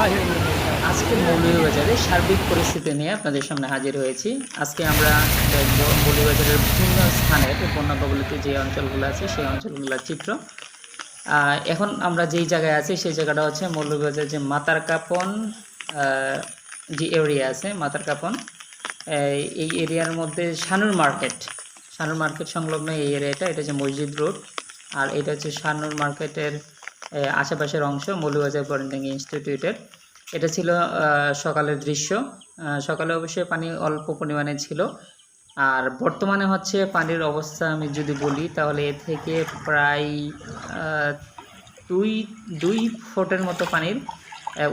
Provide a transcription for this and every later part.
আজকে মৌলভীবাজারের সার্বিক পরিস্থিতি নিয়ে আপনাদের সামনে হাজির হয়েছি। আজকে আমরা দেখব মৌলভীবাজারের বিভিন্ন স্থানের বন্যা কবলিত যে অঞ্চলগুলো আছে, সেই অঞ্চলগুলোর চিত্র। এখন আমরা যেই জায়গায় আছি, সেই জায়গাটা হচ্ছে মৌলভীবাজার যে মাতার কাপন যে এরিয়া আছে, মাতার কাপন এই এরিয়ার মধ্যে শানুর মার্কেট। শানুর মার্কেট সংলগ্ন এই এরিয়াটা, এটা হচ্ছে মসজিদ রোড। আর এটা হচ্ছে শানুর মার্কেটের আশেপাশের অংশ মৌলভীবাজার পলিটেকনিক ইনস্টিটিউটের। এটা ছিল সকালের দৃশ্য। সকালে অবশ্যই পানি অল্প পরিমাণে ছিল। আর বর্তমানে হচ্ছে পানির অবস্থা আমি যদি বলি, তাহলে এ থেকে প্রায় দুই দুই ফুটের মতো পানির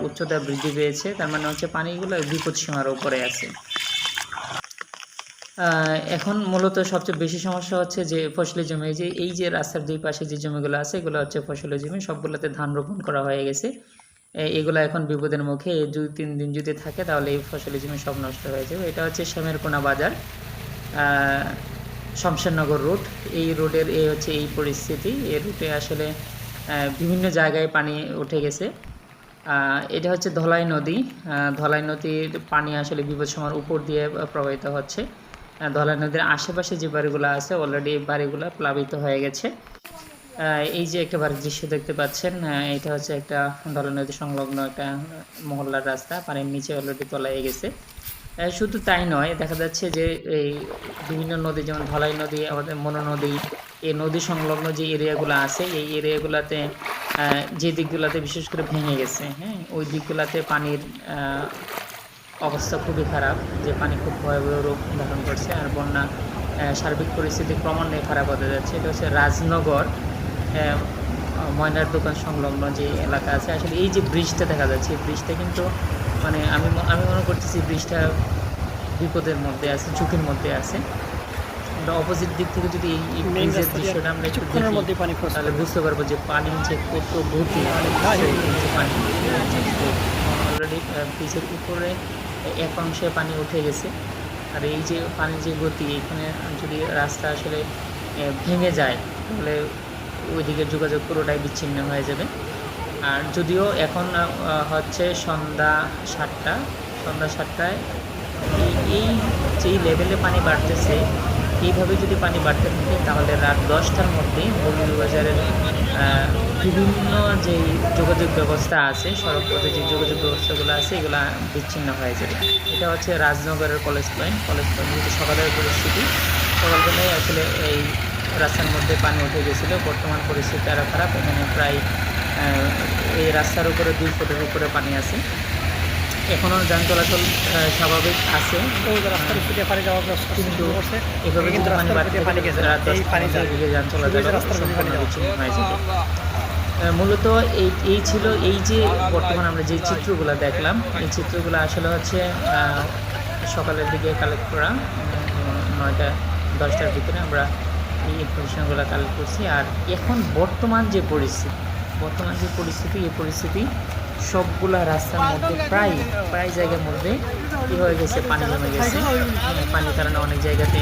উচ্চতা বৃদ্ধি পেয়েছে। তার মানে হচ্ছে পানিগুলো বিপদ সীমার উপরে আছে। এখন মূলত সবচেয়ে বেশি সমস্যা হচ্ছে যে ফসলের জমি যে, এই যে রাস্তার দুই পাশে যে জমিগুলো আছে, এগুলো হচ্ছে ফসলের জমি, সবগুলোতে ধান রোপণ করা হয়ে গেছে। এগুলো এখন বিপদের মুখে দুই, তিন দিন যদি থাকে তাহলে এই ফসলের জমি সব নষ্ট হয়ে যাবে। এটা হচ্ছে শ্যামেরকোনা বাজার শমশেরনগর রুট এই রোডের এই হচ্ছে এই পরিস্থিতি। এই রুটে আসলে বিভিন্ন জায়গায় পানি উঠে গেছে। এটা হচ্ছে ধলাই নদী। ধলাই নদীর পানি আসলে বিপদ সময়ের উপর দিয়ে প্রবাহিত হচ্ছে। ধলাই নদীর আশেপাশে যে বাড়িগুলো আছে অলরেডি বাড়িগুলো প্লাবিত হয়ে গেছে। এই যে একটা বাড়ির দৃশ্য দেখতে পাচ্ছেন এটা হচ্ছে একটা ধলাই নদী সংলগ্ন একটা মহল্লার রাস্তা, পানির নিচে অলরেডি তলায় গেছে। শুধু তাই নয়, দেখা যাচ্ছে যে এই বিভিন্ন নদী, যেমন ধলাই নদী, আমাদের মনো নদী, এই নদী সংলগ্ন যে এরিয়াগুলো আছে, এই এরিয়াগুলোতে যে দিকগুলোতে বিশেষ করে ভেঙে গেছে হ্যাঁ ওই দিকগুলোতে পানির অবস্থা খুবই খারাপ যে পানি খুব ভয়াবহ রূপ ধারণ করছে আর বন্যা সার্বিক পরিস্থিতি ক্রমান্বয়ে খারাপ হতে যাচ্ছে। এটা হচ্ছে রাজনগর ময়নার দোকান সংলগ্ন যে এলাকা আছে। আসলে এই যে ব্রিজটা দেখা যাচ্ছে এই ব্রিজটা কিন্তু মানে আমি আমি মনে করতেছি ব্রিজটা বিপদের মধ্যে আছে ঝুঁকির মধ্যে আছে। আমরা অপোজিট দিক থেকে যদি এই- ব্রিজের দৃশ্যটা আমরা একটু দেখি তাহলে বুঝতে পারব যে পানি যে কত গতি পানি অলরেডি ব্রিজের উপরে এক অংশে পানি উঠে গেছে। আর এই যে পানির যে গতি, এখানে যদি রাস্তা আসলে ভেঙে যায়, তাহলে ওইদিকে যোগাযোগ পুরোটাই বিচ্ছিন্ন হয়ে যাবে। আর যদিও এখন হচ্ছে সন্ধ্যা সাতটা, সন্ধ্যা সাতটায়, এই যেই লেভেলে পানি বাড়তেছে এইভাবে যদি পানি বাড়তে থাকে, তাহলে রাত দশটার মধ্যে মৌলভীবাজারের বিভিন্ন যে যোগাযোগ ব্যবস্থা আছে, সড়ক পথে যে যোগাযোগ ব্যবস্থাগুলো আছে, এগুলো বিচ্ছিন্ন হয়ে যাবে। এটা হচ্ছে রাজনগরের কলেজ পয়েন্ট কলেজ পয়েন্ট যেহেতু সকালের পরিস্থিতি সকালবেলায় আসলে এই রাস্তার মধ্যে পানি উঠে গেছিল। বর্তমান পরিস্থিতি আরও খারাপ। এখানে প্রায় এই রাস্তার উপরে দুই ফুটের উপরে পানি আছে। এখনও যান চলাচল স্বাভাবিক আছে। রাস্তার উপর পানি যাওয়ার কিন্তু এভাবে কিন্তু কিন্তু পানি বাড়তে পানি গেছে এই পানি মধ্যে যায় এদিকে যান চলাচল রাস্তার পানি মূলত এই এই ছিল এই যে বর্তমান আমরা যে চিত্রগুলো দেখলাম এই চিত্রগুলো আসলে হচ্ছে সকালের দিকে কালেক্ট করা নয়টা দশটার ভিতরে আমরা এই ইনফরমেশনগুলো কালেক্ট করছি। আর এখন বর্তমান যে পরিস্থিতি বর্তমান যে পরিস্থিতি এই পরিস্থিতি সবগুলা রাস্তার মধ্যে প্রায় প্রায় জায়গার মধ্যে কী হয়ে গেছে, পানি জমে গেছে। মানে পানির কারণে অনেক জায়গাতে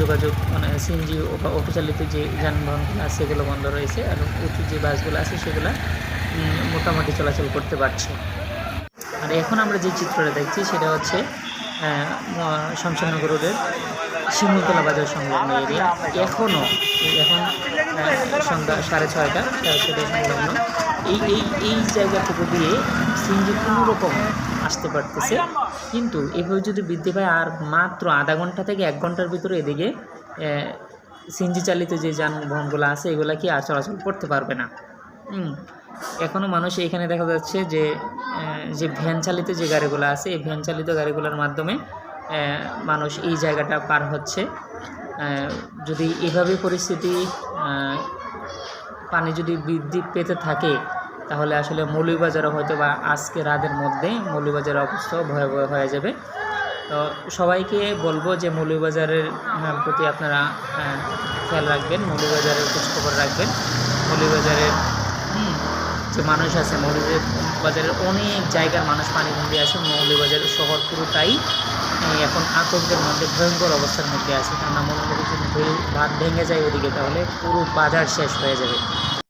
যোগাযোগ মানে সিএনজি অপচালিত যে যানবাহনগুলো আছে, সেগুলো বন্ধ রয়েছে আর উঁচু যে বাসগুলো আছে, সেগুলো মোটামুটি চলাচল করতে পারছে। আর এখন আমরা যে চিত্রটা দেখছি, সেটা হচ্ছে শমশাননগর রোডের শিমুলতলা বাজার সংলগ্ন এরিয়া। এখনও এখন সন্ধ্যা সাড়ে ছয়টা, সাড়ে সংলগ্ন। এই এই এই জায়গাটুকু দিয়ে সিএনজি কোনো রকম আসতে পারতেছে। কিন্তু এভাবে যদি বৃদ্ধি পায়, আর মাত্র আধা ঘণ্টা থেকে এক ঘণ্টার ভিতরে এদিকে সিএনজি চালিত যে যানবাহনগুলো আছে, এগুলা কি আর চলাচল করতে পারবে না। এখনও মানুষ এখানে দেখা যাচ্ছে যে যে ভ্যান চালিত যে গাড়িগুলো আছে এই ভ্যান চালিত গাড়িগুলোর মাধ্যমে মানুষ এই জায়গাটা পার হচ্ছে। যদি এভাবে পরিস্থিতি পানি যদি বৃদ্ধি পেতে থাকে তাহলে আসলে মৌলভীবাজারে হয়তো বা আজকে রাতের মধ্যে মৌলভীবাজারের অবস্থা ভয়াবহ হয়ে যাবে। তো সবাইকে বলব যে মৌলভীবাজারের আহ, প্রতি আপনারা খেয়াল রাখবেন মৌলভীবাজারের খোঁজখবর রাখবেন। মৌলভীবাজারের হুম, যে মানুষ আছে, মৌলভীবাজারের অনেক জায়গার মানুষ পানিবন্দি আছে মৌলভীবাজার শহর পুরোটাই এখন আতঙ্কের মধ্যে, ভয়ঙ্কর অবস্থার মধ্যে আছে। কেননা মৌলভীবাজার যদি ভাত ভেঙে যায় ওদিকে, তাহলে পুরো বাজার শেষ হয়ে যাবে।